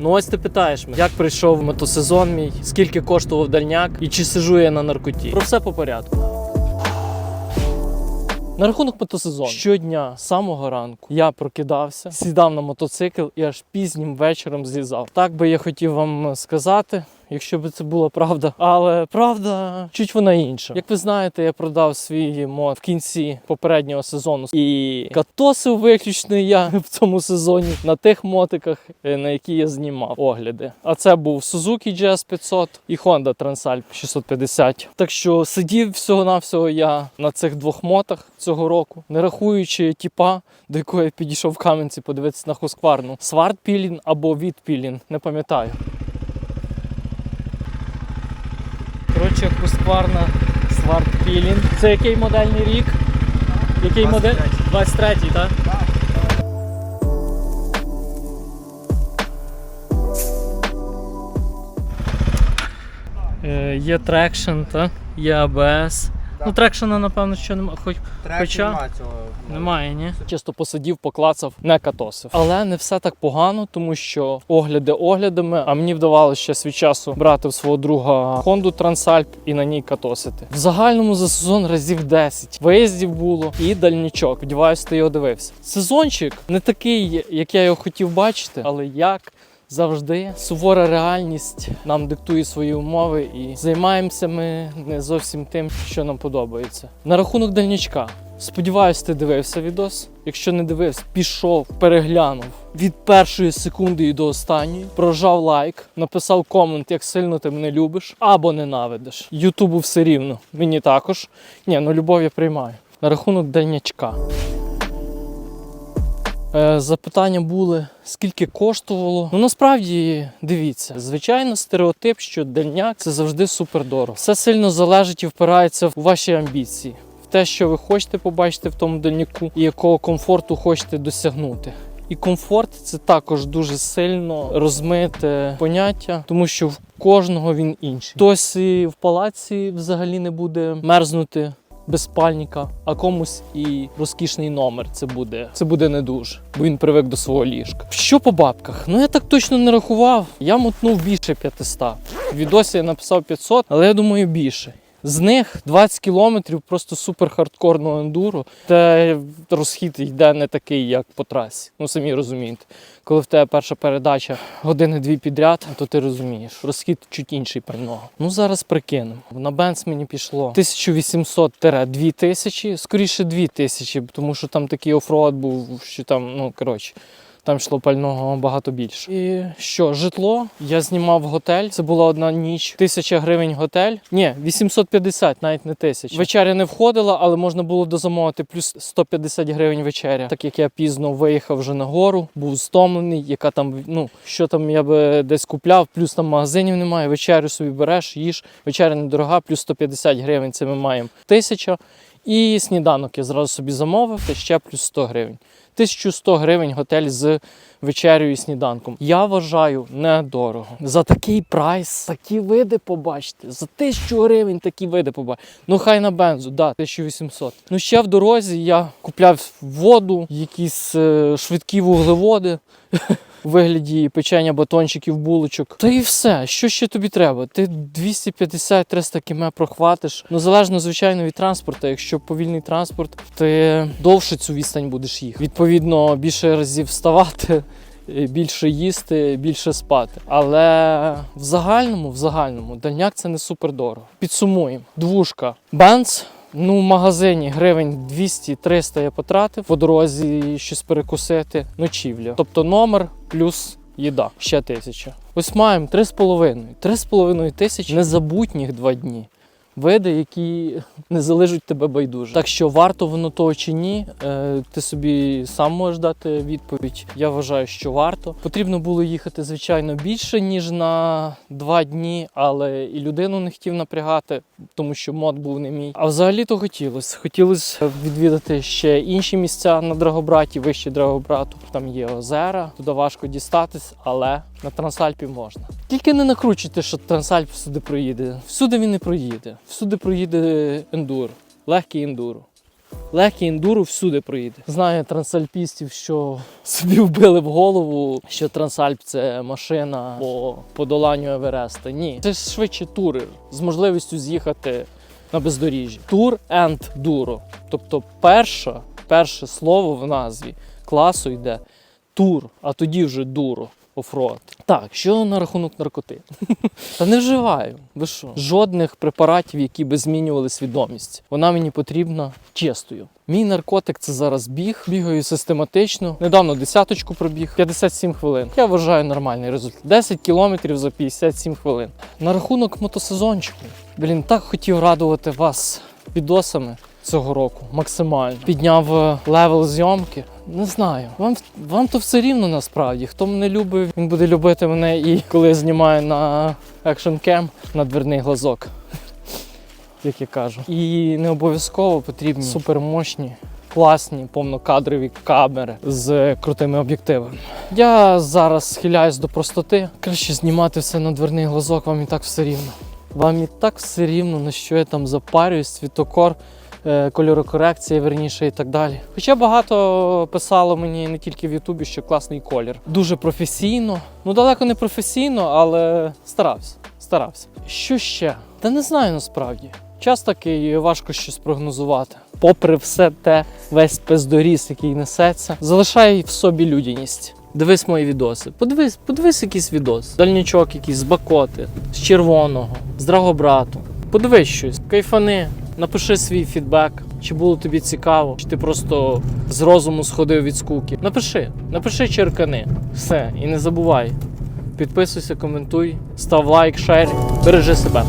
Ну ось ти питаєш мене, як прийшов мотосезон мій, скільки коштував дальняк і чи сижу я на наркоті. Про все по порядку. На рахунок мотосезону. Щодня з самого ранку я прокидався, сідав на мотоцикл і аж пізнім вечором злізав. Так би я хотів вам сказати. Якщо б це була правда, але правда чуть вона інша. Як ви знаєте, я продав свій мод в кінці попереднього сезону і катосив виключно я в цьому сезоні на тих мотиках, е, на які я знімав огляди. А це був Suzuki GS 500 і Honda Transalp 650. Так що сидів всього-навсього я на цих двох мотах цього року, не рахуючи тіпа, до якого я підійшов в Кам'янці подивитися на Husqvarna. Сварт Пілін або від Пілін, не пам'ятаю. Коротше, Husqvarna Smart Peeling. Це який модельний рік? Який модель? 23-й, так? Е, Є трекшн, є ABS. Ну, трекшена, напевно, що немає. Хоч Хоча- нема цього. немає, ні? Чисто посидів, поклацав, не катосив. Але не все так погано, тому що огляди оглядами, а мені вдавалося ще свій часу брати в свого друга Honda Transalp і на ній катосити. В загальному за сезон разів 10 виїздів було і дальнічок. Сподіваюсь, ти його дивився. Сезончик не такий, як я його хотів бачити, але як. Завжди сувора реальність нам диктує свої умови, і займаємося ми не зовсім тим, що нам подобається. На рахунок дальнячка. Сподіваюсь, ти дивився відос. Якщо не дивився, пішов, переглянув від першої секунди і до останньої, прожав лайк, написав комент, як сильно ти мене любиш або ненавидиш. Ютубу все рівно. Мені також. Ні, ну любов я приймаю. На рахунок дальнячка. Е, Запитання були, скільки коштувало. Ну насправді дивіться, звичайно, стереотип, що дальняк це завжди супер дорого. Все сильно залежить і впирається у ваші амбіції, в те, що ви хочете побачити в тому дальняку, і якого комфорту хочете досягнути. І комфорт це також дуже сильно розмите поняття, тому що в кожного він інший. Хтось в палаці взагалі не буде мерзнути без спальника, а комусь і розкішний номер. Це буде. Це буде не дуже, бо він привик до свого ліжка. Що по бабках? Ну я так точно не рахував. Я мотнув більше 500. В відосі я написав 500, але я думаю більше. З них 20 кілометрів просто супер хардкорного ендуро. Та розхід йде не такий, як по трасі. Ну самі розумієте. Коли в тебе перша передача години-дві підряд, то ти розумієш, розхід чуть інший пального. Ну зараз прикинемо. На бенз мені пішло 1800-2000, скоріше 2000, тому що там такий офроад був, що там, ну коротше. Там йшло пального багато більше. І що, житло? Я знімав готель. Це була одна ніч. Тисяча гривень готель. Ні, 850, навіть не тисяч. Вечеря не входила, але можна було дозамовити плюс 150 гривень вечеря. Так як я пізно виїхав вже на гору, був стомлений, яка там, ну що там я би десь купляв, плюс там магазинів немає. Вечерю собі береш, їж. Вечеря недорога, плюс 150 гривень. Це ми маємо тисяча. І сніданок я зразу собі замовив, та ще плюс 100 гривень. 1100 гривень готель з вечерею і сніданком. Я вважаю недорого. За такий прайс, такі види побачити. За 1000 гривень такі види побачити. Ну хай на бензу, да, 1800. Ну ще в дорозі я купляв воду, якісь е, швидкі вуглеводи. У вигляді печення батончиків, булочок. Та і все. Що ще тобі треба? Ти 250-300 км прохватиш. Ну залежно, звичайно, від транспорту. Якщо повільний транспорт, ти довше цю відстань будеш їхати. Відповідно, більше разів вставати. е, Більше їсти, більше спати. Але в загальному, в загальному, дальняк це не супер дорого. Підсумуємо: двушка Бенц. Ну, в магазині гривень 200-300 я потратив по дорозі щось перекусити. Ночівля. Тобто номер плюс їда. Ще тисяча. Ось маємо 3,5. 3,5 тисячі незабутніх два дні. Види, які не залежать тебе байдуже. Так що варто воно того чи ні, е, ти собі сам можеш дати відповідь. Я вважаю, що варто. Потрібно було їхати, звичайно, більше, ніж на два дні, але і людину не хотів напрягати, тому що мод був не мій. А взагалі-то хотілося. Хотілося відвідати ще інші місця на Драгобраті, вище Драгобрату. Там є озера, туди важко дістатись, але на Трансальпі можна. Тільки не накручуйте, що Трансальп всюди проїде. Всюди він не проїде. Всюди проїде ендуро, легкий ендуро. Легкий ендуро всюди проїде. Знаю трансальпістів, що собі вбили в голову, що трансальп це машина по подоланню Евереста. Ні, це швидше турер з можливістю з'їхати на бездоріжжі. Тур енд дуро. Тобто, перша, перше слово в назві класу йде тур, а тоді вже дуро. Офроад. Так, що на рахунок наркоти? Та не вживаю. Ви що? Жодних препаратів, які би змінювали свідомість. Вона мені потрібна чистою. Мій наркотик це зараз біг. Бігаю систематично. Недавно десяточку пробіг 57 хвилин. Я вважаю нормальний результат. 10 кілометрів за 57 хвилин. На рахунок мотосезончику. Блін, так хотів радувати вас відосами цього року максимально. Підняв е, левел зйомки. Не знаю. Вам, вам то все рівно насправді. Хто мене любить, він буде любити мене і коли я знімаю на Action Cam на дверний глазок. Як я кажу. І не обов'язково потрібні супермощні, класні повнокадрові камери з крутими об'єктивами. Я зараз схиляюсь до простоти. Краще знімати все на дверний глазок, вам і так все рівно. Вам і так все рівно, на що я там запарююсь, світокор, кольорокорекція, верніше і так далі. Хоча багато писало мені не тільки в Ютубі, що класний колір. Дуже професійно. Ну далеко не професійно, але старався. Старався. Що ще? Та не знаю насправді. Час такий важко щось прогнозувати. Попри все те, весь пездоріс, який несеться, залишай в собі людяність. Дивись мої відоси. Подивись, подивись якийсь відос. Дальнічок якийсь з Бакоти, з червоного, з Драгобрату. Подивись щось, кайфани, напиши свій фідбек, чи було тобі цікаво, чи ти просто з розуму сходив від скуки. Напиши, напиши черкани. Все, і не забувай. Підписуйся, коментуй, став лайк, шер, бережи себе.